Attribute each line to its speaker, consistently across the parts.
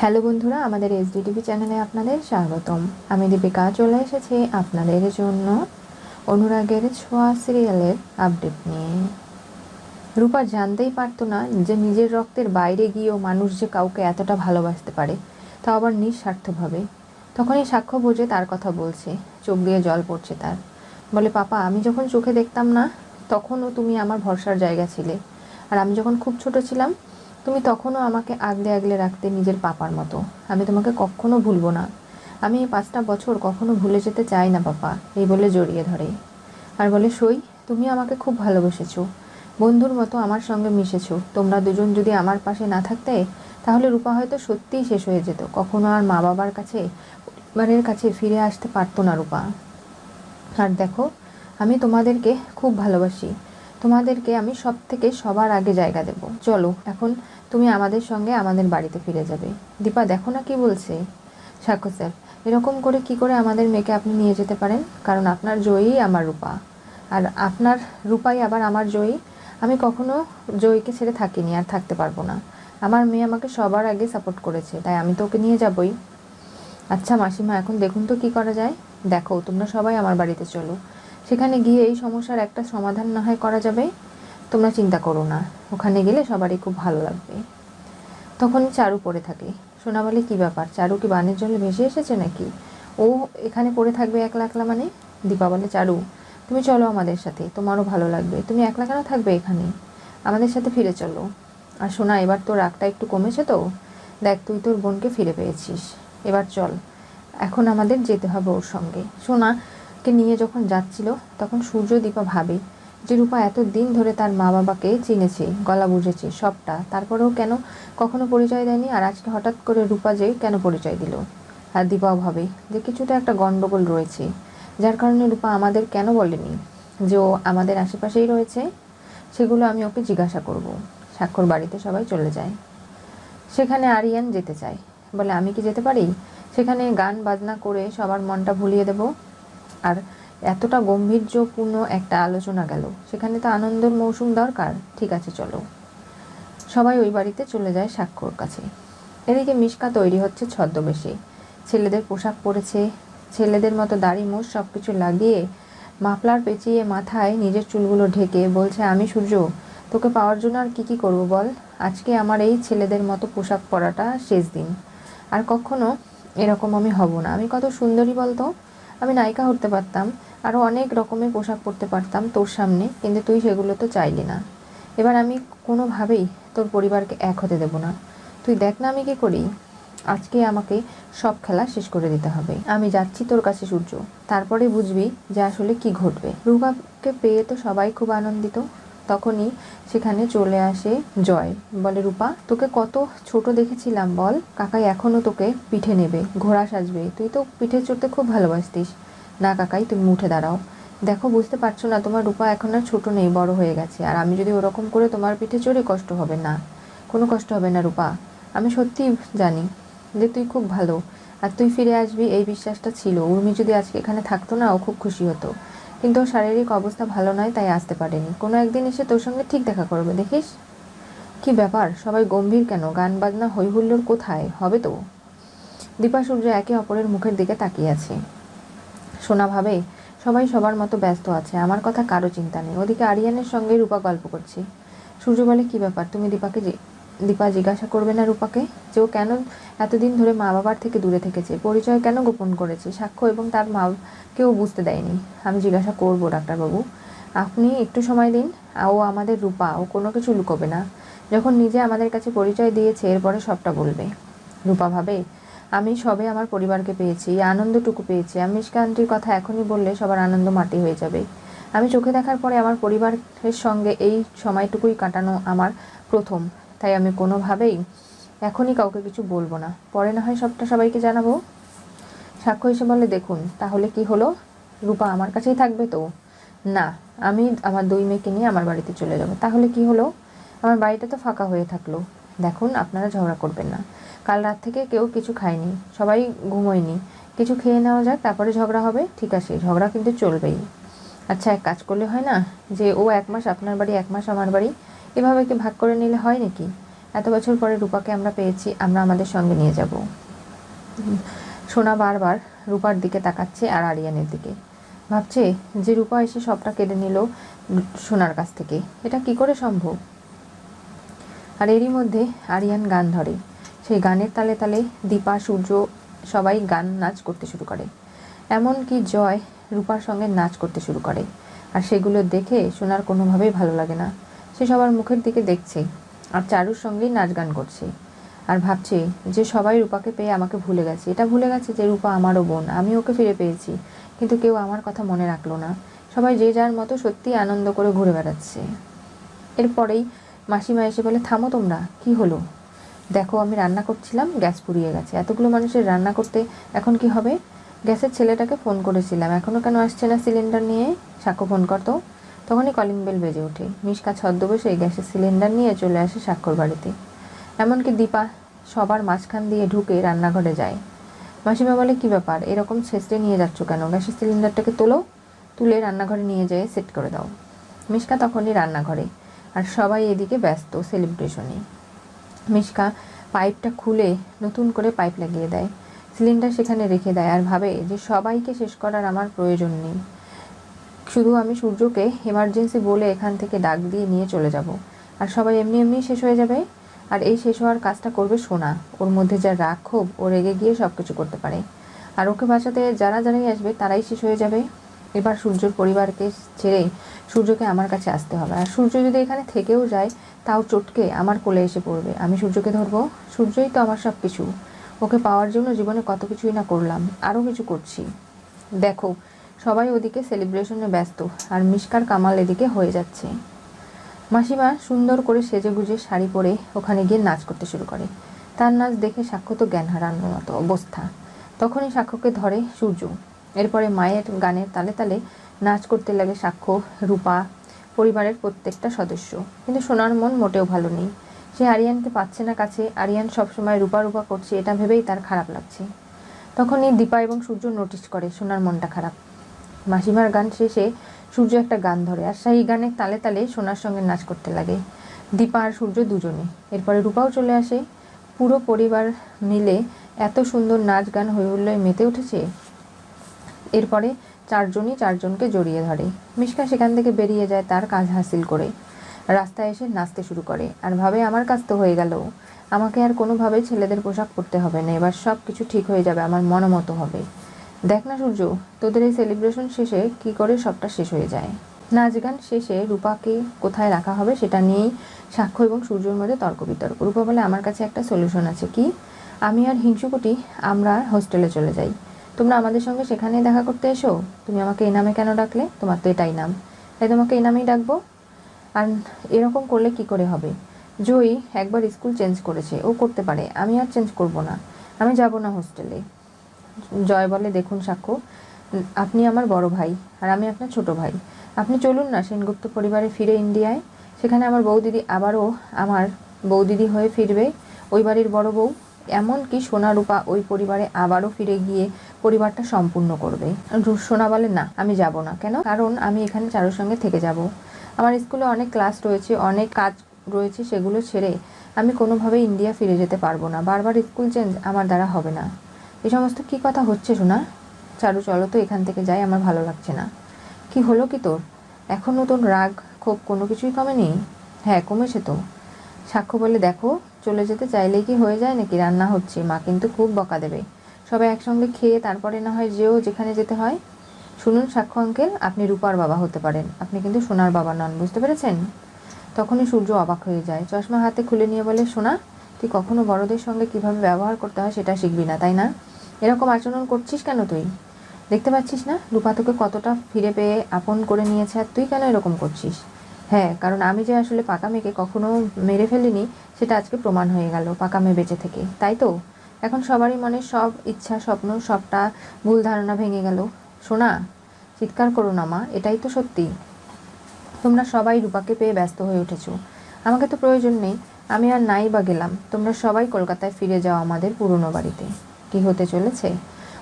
Speaker 1: Hello বন্ধুরা, আমাদের SD TV চ্যানেলে আপনাদের স্বাগতম। আমি দীপিকা, চলে এসেছি আপনাদের জন্য অনুরাগের ছোঁয়া সিরিয়ালের আপডেট নিয়ে। রূপা জানতেই পারতো না যে নিজের রক্তের বাইরে গিয়েও মানুষ যে কাউকে এতটা ভালোবাসতে পারে, তা আবার নিঃস্বার্থভাবে। তখনই সাক্ষ্য বোঝে তার কথা বলছে, চোখ দিয়ে জল পড়ছে তার। বলে, পাপা, আমি যখন চোখে দেখতাম না, তখনও তুমি আমার ভরসার জায়গা ছিলে। আর আমি যখন খুব ছোট ছিলাম তুমি তখনও আমাকে আগলে আগলে রাখতে নিজের পাপার মতো। আমি তোমাকে কখনো ভুলবো না। আমি এই পাঁচটা বছর কখনো ভুলে যেতে চাই না, পাপা, এই বলে জড়িয়ে ধরে। আর বলে, সই, তুমি আমাকে খুব ভালোবেসেছো। বন্ধুর মতো আমার সঙ্গে মিশেছো। তোমরা দুজন যদি আমার পাশে না থাকতে, তাহলে রূপা হয়তো সত্যিই শেষ হয়ে যেত। কখনো আর মা বাবার কাছে, পরিবারের কাছে ফিরে আসতে পারতো না রূপা। আর দেখো, আমি তোমাদেরকে খুব ভালোবাসি। তোমাদেরকে আমি সব থেকে সবার আগে জায়গা দেব। চলো, এখন তুমি আমাদের সঙ্গে আমাদের বাড়িতে ফিরে যাবে। দীপা, দেখো না কি বলছে। সাক্ষ্য স্যার, এরকম করে কি করে আমাদের মেয়েকে আপনি নিয়ে যেতে পারেন? কারণ আপনার জয়ী আমার রূপা। আর আপনার রূপাই আবার আমার জয়ী। আমি কখনো জয়ীকে ছেড়ে থাকিনি, আর থাকতে পারব না। আমার মেয়ে আমাকে সবার আগে সাপোর্ট করেছে, তাই আমি তো ওকে নিয়ে যাবই। আচ্ছা মাসিমা, এখন দেখুন তো কি করা যায়। দেখো, তোমরা সবাই আমার বাড়িতে চলো। সেখানে গিয়ে এই সমস্যার একটা সমাধান না হয় করা যাবে, তোমরা চিন্তা করো না। ওখানে গেলে সবারই খুব ভালো লাগবে। তখন চারু পড়ে থাকে। সোনা বলে, কী ব্যাপার? চারু কি বানের জলে ভেসে এসেছে নাকি? ও এখানে পড়ে থাকবে একলা একলা মানে? দীপা বলে, চারু, তুমি চলো আমাদের সাথে, তোমারও ভালো লাগবে। তুমি একলা কেন থাকবে এখানে? আমাদের সাথে ফিরে চলো। আর সোনা, এবার তোর রাগটা একটু কমেছে তো? দেখ, তুই তোর বোনকে ফিরে পেয়েছিস। এবার চল, এখন আমাদের যেতে হবে ওর সঙ্গে। সোনাকে নিয়ে যখন যাচ্ছিল, তখন সূর্য দীপা ভাবে যে রূপা এত দিন ধরে তার মা বাবাকে চিনেছে, গলা বুঝেছে সবটা। তারপরেও কেন কখনো পরিচয় দেয়নি আর আজকে হঠাৎ করে রূপা যে কেন পরিচয় দিল? আর দীপাও ভাবে যে কিছুটা একটা গণ্ডগোল রয়েছে, যার কারণে রূপা আমাদের কেন বলেনি? যে ও আমাদের আশেপাশেই রয়েছে, সেগুলো আমি ওকে জিজ্ঞাসা করব। স্বাক্ষর বাড়িতে সবাই চলে যায়। সেখানে আরিয়ান যেতে চায়। বলে, আমি কি যেতে পারি? সেখানে গান বাজনা করে সবার মনটা ভুলিয়ে দেব? আর এতটা গম্ভীর্যপূর্ণ একটা আলোচনা গেল। সেখানে তো আনন্দের মৌসুম দরকার। ঠিক আছে, চলো। সবাই ওই বাড়িতে চলে যায় স্বাক্ষর কাছে। এদিকে মিশকা তৈরি হচ্ছে ছদ্মবেশে। ছেলেদের পোশাক পরেছে। ছেলেদের মতো দাড়ি মোষ সব কিছু লাগিয়ে মাফলার পেঁচিয়ে মাথায় নিজের চুলগুলো ঢেকে বলছে, আমি সূর্য, তোকে পাওয়ার জন্য আর কী কী করব বল? আজকে আমার এই ছেলেদের মতো পোশাক পরাটা শেষ দিন। আর কখনো এরকম আমি হব না। আমি কত সুন্দরী বলতো? আমি নায়িকা হতে পারতাম আরও অনেক রকমের পোশাক পরতে পারতাম তোর সামনে, কিন্তু তুই সেগুলো তো চাইলি না। এবার আমি কোনোভাবেই তোর পরিবারকে এক হতে দেব না। তুই দেখ না আমি কী করি? আজকে আমাকে সব খেলা শেষ করে দিতে হবে। আমি যাচ্ছি তোর কাছে, সূর্য। তারপরে বুঝবি যে আসলে কি ঘটবে। রুগাকে পেয়ে তো সবাই খুব আনন্দিত। তখনই সেখানে চলে আসে জয়। বলে, রূপা, তোকে কত ছোট দেখেছিলাম, বল। কাকাই এখনও তোকে পিঠে নেবে, ঘোড়া সাজবে। তুই তো পিঠে চড়তে খুব ভালোবাসতিস। না কাকাই, তুমি উঠে দাঁড়াও। দেখো, বুঝতে পারছ না, তোমার রূপা এখন আর ছোট নেই, বড় হয়ে গেছে। আর আমি যদি ওরকম করে তোমার পিঠে চড়ে, কষ্ট হবে না। কোনো কষ্ট হবে না, রূপা। আমি সত্যি জানি যে তুই খুব ভালো। আর তুই ফিরে আসবি, এই বিশ্বাসটা ছিল। উর্মি যদি আজকে এখানে থাকতো না, ও খুব খুশি হতো। কিন্তু ওর শারীরিক অবস্থা ভালো নয়, তাই আসতে পারেনি। কোনো একদিন এসে তোর সঙ্গে ঠিক দেখা করবে, দেখিস? কি ব্যাপার? সবাই গম্ভীর কেন? গান বাজনা হৈহুল্লোর কোথায়? হবে তো? দীপা সূর্য একে অপরের মুখের দিকে তাকিয়ে আছে। সোনা ভাবে, সবাই সবার মতো ব্যস্ত আছে। আমার কথা কারও চিন্তা নেই। ওদিকে আরিয়ানের সঙ্গে রূপা গল্প করছি। সূর্য বলে, কি ব্যাপার? তুমি দীপাকে দীপা জিজ্ঞাসা করবে না রূপাকে যে ও কেন এতদিন ধরে মা বাবার থেকে দূরে থেকেছে। পরিচয় কেন গোপন করেছে? সাক্ষ্য এবং তার মা কেউ বুঝতে দেয়নি। আমি জিজ্ঞাসা করব ডাক্তারবাবু। আপনি একটু সময় দিন। ও আমাদের রূপা। ও কোনো কিছু লুকোবে না। যখন নিজে আমাদের কাছে পরিচয় দিয়েছে, এরপরে সবটা বলবে। রূপা ভাবে, আমি সবে আমার পরিবারকে পেয়েছি এই আনন্দটুকু পেয়েছি। আমি আন্টির কথা এখনই বললে সবার আনন্দ মাটি হয়ে যাবে। আমি চোখে দেখার পরে আমার পরিবারের সঙ্গে এই সময়টুকুই কাটানো আমার প্রথম। তাই আমি কোনোভাবেই এখনই কাউকে কিছু বলব না। পরে না হয় সবটা সবাইকে জানাব। সাক্ষ্য হিসেবে বলে দেখুন, তাহলে কি হলো? রূপা আমার কাছেই থাকবে তো? না, আমি আমার দুই মেয়েকে নিয়ে আমার বাড়িতে চলে যাব। তাহলে কি হলো? আমার বাড়িটা তো ফাঁকা হয়ে থাকল। দেখুন, আপনারা ঝগড়া করবেন না। কাল রাত থেকে কেউ কিছু খায়নি। সবাই ঘুমোয়নি। কিছু খেয়ে নেওয়া যাক, তারপরে ঝগড়া হবে। ঠিক আছে, ঝগড়া কিন্তু চলবেই। আচ্ছা এক কাজ করলে হয় না? যে ও এক মাস আপনার বাড়ি, এক মাস আমার বাড়ি এভাবে কি ভাগ করে নিলে হয় নাকি? এত বছর পরে রূপাকে আমরা পেয়েছি, আমরা আমাদের সঙ্গে নিয়ে যাব। সোনা বারবার রূপার দিকে তাকাচ্ছে আর আরিয়ানের দিকে। ভাবছে যে রূপা এসে সবটা কেড়ে নিল সোনার কাছ থেকে। এটা কি করে সম্ভব? আর এরই মধ্যে আরিয়ান গান ধরে। সেই গানের তালে তালে দীপা, সূর্য সবাই গান নাচ করতে শুরু করে। এমনকি জয় রূপার সঙ্গে নাচ করতে শুরু করে। আর সেগুলো দেখে সোনার কোনোভাবেই ভালো লাগে না। সে সবার মুখের দিকে দেখছে আর চারুর সঙ্গেই নাচ গান করছে। আর ভাবছে যে সবাই রূপাকে পেয়ে আমাকে ভুলে গেছে। এটা ভুলে গেছে যে রূপা আমারও বোন, আমি ওকে ফিরে পেয়েছি। কিন্তু কেউ আমার কথা মনে রাখল না। সবাই যে যার মতো সত্যি আনন্দ করে ঘুরে বেড়াচ্ছে। এরপরেই মাসিমা এসে বলে, থামো তোমরা, কি হলো? দেখো, আমি রান্না করছিলাম, গ্যাস পুড়িয়ে গেছে। এতগুলো মানুষের রান্না করতে এখন কি হবে? গ্যাসের ছেলেটাকে ফোন করেছিলাম। এখনও কেন আসছে না সিলিন্ডার নিয়ে? সাক্ষ্য ফোন করতো তখনই কলিং বেল বেজে ওঠে। মিশকা ছদ্মবেশে গ্যাসের সিলিন্ডার নিয়ে চলে আসে স্বাক্ষর বাড়িতে। এমনকি দীপা সবার মাঝখান দিয়ে ঢুকে রান্নাঘরে যায়। মাসিমা বলে, কি ব্যাপার? এরকম ছেঁচড়ে নিয়ে যাচ্ছ কেন? গ্যাসের সিলিন্ডারটাকে তোলো, তুলে রান্নাঘরে নিয়ে যেয়ে সেট করে দাও। মিশকা তখনই রান্নাঘরে, আর সবাই এদিকে ব্যস্ত সেলিব্রেশনে। মিশকা পাইপটা খুলে নতুন করে পাইপ লাগিয়ে দেয়। সিলিন্ডার সেখানে রেখে দেয় আর ভাবে যে সবাইকে শেষ করার আমার প্রয়োজন নেই। শুধু আমি সূর্যকে এমার্জেন্সি বলে এখান থেকে ডাক দিয়ে নিয়ে চলে যাব। আর সবাই এমনি এমনি শেষ হয়ে যাবে। আর এই শেষ হওয়ার কাজটা করবে সোনা। ওর মধ্যে যা রাগ ক্ষোভ, ও রেগে গিয়ে সব কিছু করতে পারে। আর ওকে বাঁচাতে যারা যারাই আসবে, তারাই শেষ হয়ে যাবে। এবার সূর্যর পরিবারকে ছেড়ে সূর্যকে আমার কাছে আসতে হবে। আর সূর্য যদি এখানে থেকেও যায়, তাও চটকে আমার কোলে এসে পড়বে। আমি সূর্যকে ধরবো। সূর্যই তো আমার সব কিছু ওকে পাওয়ার জন্য জীবনে কত কিছুই না করলাম। আরও কিছু করছি। দেখো সবাই ওদিকে সেলিব্রেশনে ব্যস্ত, আর মিষ্কার কামাল এদিকে হয়ে যাচ্ছে। মাসিমা সুন্দর করে সেজে গুজে শাড়ি পরে ওখানে গিয়ে নাচ করতে শুরু করে। তার নাচ দেখে সাক্ষ্য তো জ্ঞান হারানোর মতো অবস্থা। তখনই সাক্ষ্যকে ধরে সূর্য। এরপরে মায়ের গানের তালে তালে নাচ করতে লাগে সাক্ষ্য, রূপা, পরিবারের প্রত্যেকটা সদস্য। কিন্তু সোনার মন মোটেও ভালো নেই। সে আরিয়ানকে পাচ্ছে না কাছে। আরিয়ান সবসময় রূপা রূপা করছে, এটা ভেবেই তার খারাপ লাগছে। তখনই দীপা এবং সূর্য নোটিস করে, সোনার মনটা খারাপ। মাসিমার গান শেষে সূর্য একটা গান ধরে আর সেই গানের তালে তালে সোনার সঙ্গে নাচ করতে লাগে। দীপা আর সূর্য দুজনে। এরপরে রূপাও চলে আসে। পুরো পরিবার মিলে এত সুন্দর নাচ গান হয়ে হুল্লোয় মেতে উঠেছে। এরপরে চারজনই চারজনকে জড়িয়ে ধরে। মিশকা সেখান থেকে বেরিয়ে যায় তার কাজ হাসিল করে। রাস্তায় এসে নাচতে শুরু করে। আর ভাবে, আমার কাজ তো হয়ে গেল। আমাকে আর কোনোভাবেই ছেলেদের পোশাক পরতে হবে না। এবার সব কিছু ঠিক হয়ে যাবে। আমার মতো হবে। দেখ না সূর্য, তোদের এই সেলিব্রেশন শেষে কি করে সবটা শেষ হয়ে যায়? নাচ গান শেষে রূপাকে কোথায় রাখা হবে সেটা নিয়েই সাক্ষ্য এবং সূর্যর মধ্যে তর্ক বিতর্ক রূপা বলে, আমার কাছে একটা সলিউশন আছে, কি? আমি আর হিংসুকুটি আমরা হোস্টেলে চলে যাই। তোমরা আমাদের সঙ্গে সেখানেই দেখা করতে এসো। তুমি আমাকে এই নামে কেন ডাকলে? তোমার তো এটাই নাম। তাই তোমাকে এই নামেই ডাকবো। আর এরকম করলে কি করে হবে? জয়ী একবার স্কুল চেঞ্জ করেছে। ও করতে পারে। আমি আর চেঞ্জ করব না। আমি যাব না হোস্টেলে জয় বলে দেখুন সাক্ষ্য। আপনি আমার বড় ভাই আর আমি আপনার ছোট ভাই। আপনি চলুন না সেনগুপ্ত পরিবারে ফিরে ইন্ডিয়ায়। সেখানে আমার বৌদিদি আবারও আমার বৌদিদি হয়ে ফিরবে, ওই বাড়ির বড় বউ। এমনকি সোনা রূপা ওই পরিবারে আবারও ফিরে গিয়ে পরিবারটা সম্পূর্ণ করবে। সোনা বলে, না, আমি যাব না। কেন? কারণ আমি এখানে চারুর সঙ্গে থেকে যাব। আমার স্কুলে অনেক ক্লাস রয়েছে, অনেক কাজ রয়েছে সেগুলো ছেড়ে আমি কোনোভাবেই ইন্ডিয়া ফিরে যেতে পারব না। বারবার স্কুল চেঞ্জ আমার দ্বারা হবে না। এই সমস্ত কী কথা হচ্ছে শোনা চারু, চলো তো এখান থেকে যাই, আমার ভালো লাগছে না। কি হলো কি তোর? এখনও তোর রাগ, ক্ষোভ কোনো কিছুই কমেনি? হ্যাঁ কমেছে তো। সাক্ষ্য বলে দেখো, চলে যেতে চাইলেই কি হয়ে যায় নাকি? রান্না হচ্ছে, মা কিন্তু খুব বকা দেবে। সবাই একসঙ্গে খেয়ে তারপরে না হয় যেও যেখানে যেতে হয়। শুনুন সাক্ষ্য আঙ্কেল, আপনি রূপার বাবা হতে পারেন। আপনি কিন্তু সোনার বাবা নন, বুঝতে পেরেছেন? তখনই সূর্য অবাক হয়ে যায়। চশমা হাতে খুলে নিয়ে বলে, সোনা তুই কখনো বড়দের সঙ্গে কীভাবে ব্যবহার করতে হয় সেটা শিখবি না, তাই না? এরকম আচরণ করছিস কেন তুই? দেখতে পাচ্ছিস না? রূপা তোকে কতটা ফিরে পেয়ে আপন করে নিয়েছে আর তুই কেন এরকম করছিস? হ্যাঁ কারণ আমি যে আসলে পাকা মেয়েকে কখনো মেরে ফেলিনি, সেটা আজকে প্রমাণ হয়ে গেল পাকা মেয়ে বেঁচে থেকে, তাই তো? এখন সবারই মনে সব ইচ্ছা, স্বপ্ন, সবটা ভুল ধারণা ভেঙে গেল। শোনা চিৎকার করো না মা, এটাই তো সত্যি। তোমরা সবাই রূপাকে পেয়ে ব্যস্ত হয়ে উঠেছো। আমাকে তো প্রয়োজন নেই। আমি আর নাই বা গেলাম। তোমরা সবাই কলকাতায় ফিরে যাও আমাদের পুরনো বাড়িতে। কি হতে চলেছে?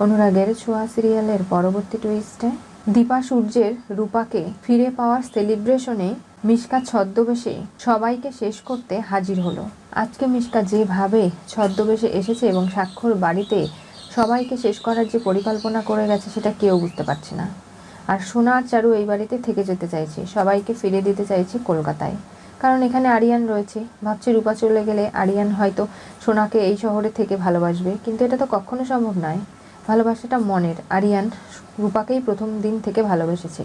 Speaker 1: অনুরাগের ছোঁয়া সিরিয়ালের পরবর্তী টুইস্টে দীপা সূর্যের রূপাকে ফিরে পাওয়ার সেলিব্রেশনে মিশকা ছদ্মবেশে সবাইকে শেষ করতে হাজির হলো। আজকে মিশকা যেভাবে ছদ্মবেশে এসেছে এবং স্বাক্ষর বাড়িতে সবাইকে শেষ করার যে পরিকল্পনা করে গেছে সেটা কেউ বুঝতে পারছে না। আর সোনার চারু এই বাড়িতে থেকে যেতে চাইছে। সবাইকে ফিরে দিতে চাইছে কলকাতায়। কারণ এখানে আরিয়ান রয়েছে। ভাবছে রূপা চলে গেলে আরিয়ান হয়তো সোনাকে এই শহরে থেকে ভালোবাসবে। কিন্তু এটা তো কখনো সম্ভব নয়। ভালোবাসাটা মনের। আরিয়ান রূপাকেই প্রথম দিন থেকে ভালোবেসেছে।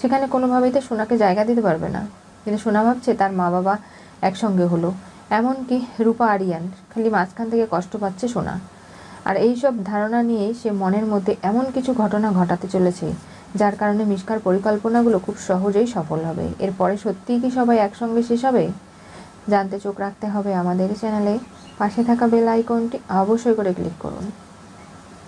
Speaker 1: সেখানে কোনোভাবেই তো সোনাকে জায়গা দিতে পারবে না। কিন্তু সোনা ভাবছে তার মা বাবা একসঙ্গে হলো। এমনকি রূপা আরিয়ান খালি মাঝখান থেকে কষ্ট পাচ্ছে সোনা। আর এই সব ধারণা নিয়েই সে মনের মধ্যে এমন কিছু ঘটনা ঘটাতে চলেছে যার কারণে মিশকার পরিকল্পনাগুলো খুব সহজেই সফল হবে। এরপরে সত্যিই কি সবাই একসঙ্গে শেষ হবে? জানতে চোখ রাখতে হবে আমাদের চ্যানেলে। পাশে থাকা বেল আইকনটি অবশ্যই করে ক্লিক করুন।